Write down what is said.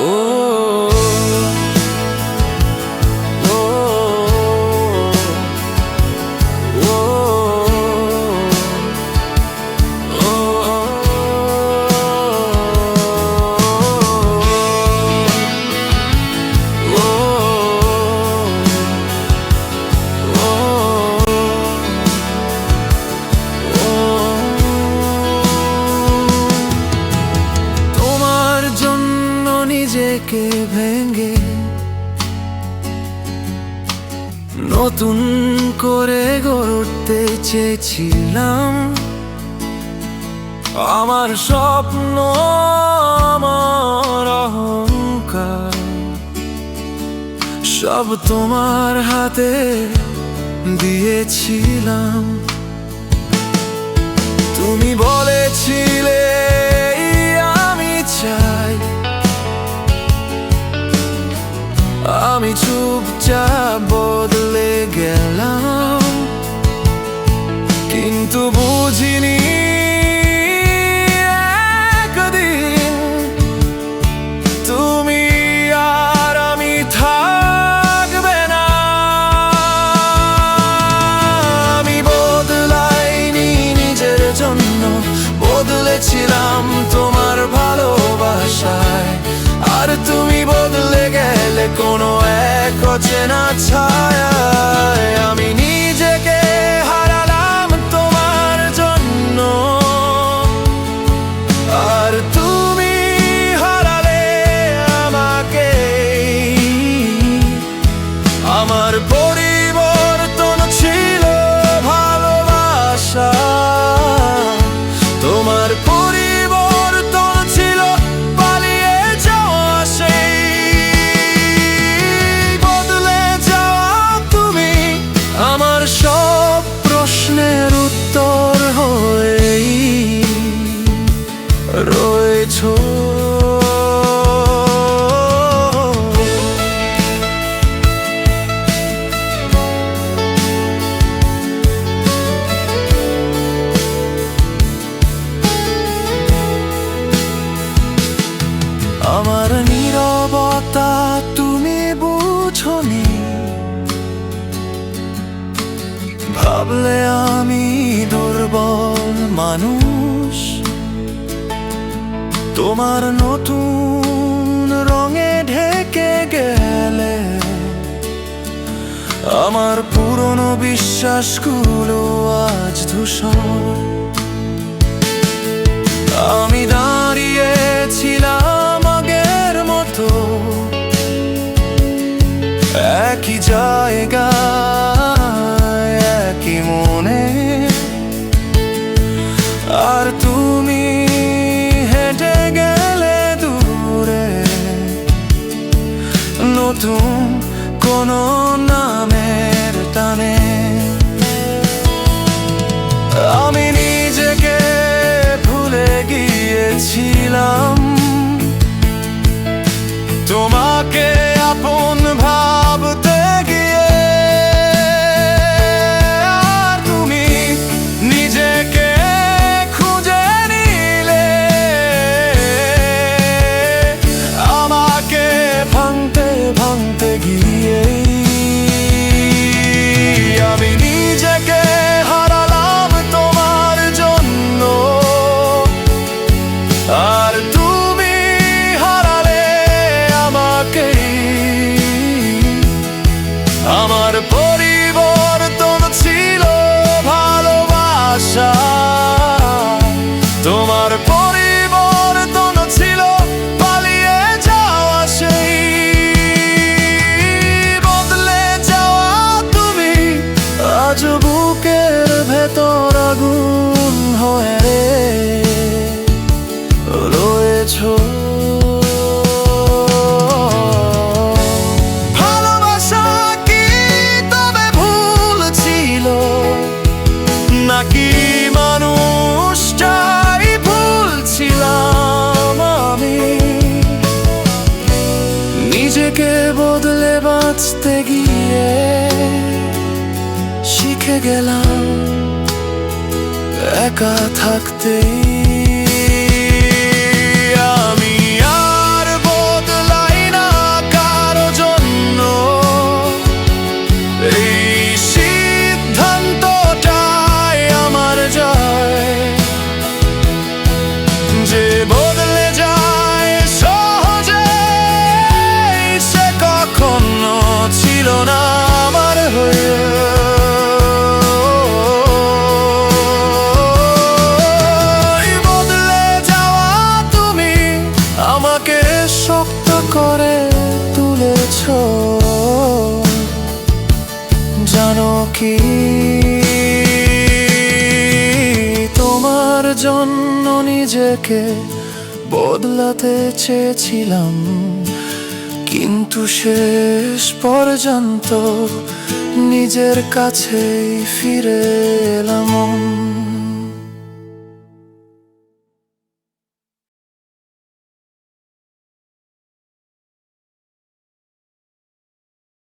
Oh. নতুন করে গড়তে চেয়েছিলাম। আমার স্বপ্ন, আমার অহংকার, সব তোমার হাতে দিয়েছিলাম। তুমি বলেছিলে, আমি চাই, আমি চুপচাপ গেলাম কিন্তু বুঝিনি তুমি আর আমি থাকবে না। আমি নিজের জন্য তোমার ভালোবাসায়। আর তুমি বদলে গেলে কোনো এক অচেনা ছায়ায় বুঝনি ভাবলে আমি দুর্বল মানুষ। তোমার নতুন রঙে ঢেকে গেলে আমার পুরনো বিশ্বাসগুলো আজ ধূসর। মনে। আর তুমি হেঁটে গেলে দূরে নতুন কোন নামের টানে। আমি নিজেকে ভুলে গিয়েছিলাম বাঁচতে গিয়ে শিখে গেলাম একা থাকতেই আমি আর বদলাই না কারও জন্য। করে তুলেছ? জানো কি? তোমার জন্য নিজেকে বদলাতে চেয়েছিলাম। কিন্তু শেষ পর্যন্ত নিজের কাছেই ফিরে এলাম।